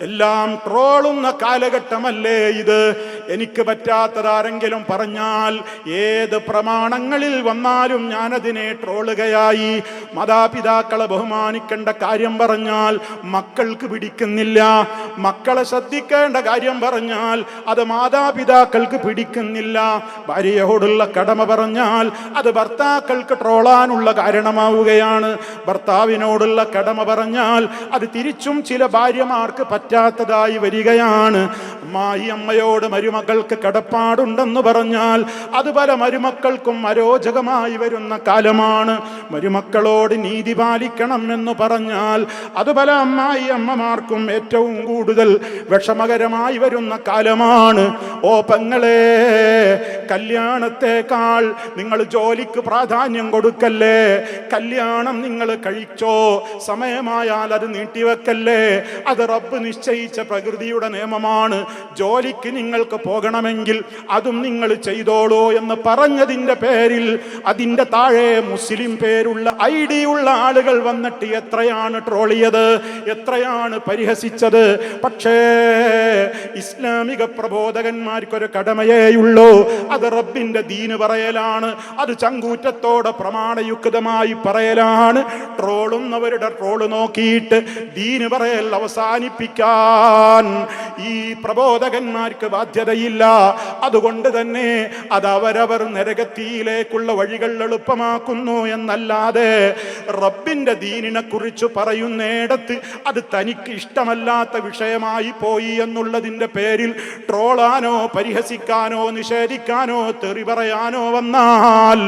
എല്ലാം ട്രോളുന്ന കാലഘട്ടമല്ലേ ഇത്? എനിക്ക് പറ്റാത്തതാരെങ്കിലും പറഞ്ഞാൽ ഏത് പ്രമാണങ്ങളിൽ വന്നാലും ഞാനതിനെ ട്രോളുകയായി. മാതാപിതാക്കളെ ബഹുമാനിക്കേണ്ട കാര്യം പറഞ്ഞാൽ മക്കൾക്ക് പിടിക്കുന്നില്ല. മക്കളെ ശ്രദ്ധിക്കേണ്ട കാര്യം പറഞ്ഞാൽ അത് മാതാപിതാക്കൾക്ക് പിടിക്കുന്നില്ല. ഭാര്യയോടുള്ള കടമ പറഞ്ഞാൽ അത് ഭർത്താക്കൾക്ക് ട്രോളാനുള്ള കാരണമാവുകയാണ്. ഭർത്താവിനോടുള്ള കടമ പറഞ്ഞാൽ അത് തിരിച്ചും ചില ഭാര്യമാർക്ക് പറ്റാത്തതായി വരികയാണ്. അമ്മായി അമ്മയോട് മരുമകൾക്ക് കടപ്പാടുണ്ടെന്ന് പറഞ്ഞാൽ അത് പല മരുമക്കൾക്കും അരോചകമായി വരുന്ന കാലമാണ്. മരുമക്കളോട് നീതി പാലിക്കണം എന്ന് പറഞ്ഞാൽ അത് പല അമ്മായി അമ്മമാർക്കും ഏറ്റവും കൂടുതൽ വിഷമകരമായി വരുന്ന കാലമാണ്. ഓ പെങ്ങളെ കല്യാണത്തെക്കാൾ നിങ്ങൾ ജോലിക്ക് പ്രാധാന്യം കൊടുക്കല്ലേ? കല്യാണം നിങ്ങൾ കഴിച്ചോ? സമയമായാൽ അത് നീട്ടിവെക്കല്ലേ? അത് റബ്ബ് നിശ്ചയിച്ച പ്രകൃതിയുടെ നിയമമാണ്. ജോലിക്ക് നിങ്ങൾക്ക് പോകണമെങ്കിൽ അതും നിങ്ങൾ ചെയ്തോളൂ എന്ന് പറഞ്ഞതിന്റെ പേരിൽ അതിന്റെ താഴെ മുസ്ലിം പേരുള്ള ഐ ഡി ഉള്ള ആളുകൾ വന്നിട്ട് എത്രയാണ് ട്രോളിയത് എത്രയാണ് പരിഹസിച്ചത്? പക്ഷേ ഇസ്ലാമിക പ്രബോധകന്മാർക്കൊരു കടമയേയുള്ളൂ. അത് റബ്ബിന്റെ ദീന് പറയലാണ് അത് ചങ്കൂറ്റത്തോടെ പ്രമാണയുക്തമായി പറയലാണ്. ട്രോളുന്നവരുടെ ട്രോൾ നോക്കിയിട്ട് ദീന് പറയൽ അവസാനിപ്പിക്കാൻ ഈ പ്രബോധകന്മാർക്ക് ബാധ്യതയില്ല അതുകൊണ്ട് തന്നെ അത് അവരവർ നരകത്തിയിലേക്കുള്ള വഴികൾ എളുപ്പമാക്കുന്നു എന്നല്ലാതെ റബ്ബിന്റെ ദീനിനെ കുറിച്ച് പറയുന്നിടത്ത് അത് തനിക്ക് ഇഷ്ടമല്ലാത്ത വിഷയമായി പോയി എന്നുള്ളതിന്റെ പേരിൽ ട്രോളാനോ പരിഹസിക്കാനോ നിഷേധിക്കാനോ തെറി പറയാനോ വന്നാൽ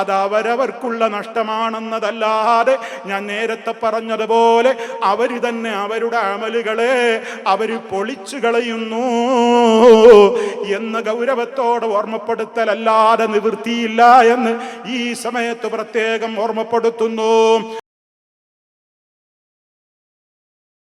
അത് അവരവർക്കുള്ള നഷ്ടമാണെന്നതല്ലാതെ ഞാൻ നേരത്തെ പറഞ്ഞതുപോലെ അവർ തന്നെ അവരുടെ അമലുകളെ അവർ പൊളിച്ചു കളയുന്നു. എന്ന ഗൗരവത്തോടെ ഓർമ്മപ്പെടുത്തലല്ലാതെ നിവൃത്തിയില്ല എന്ന് ഈ സമയത്ത് പ്രത്യേകം ഓർമ്മപ്പെടുത്തുന്നു.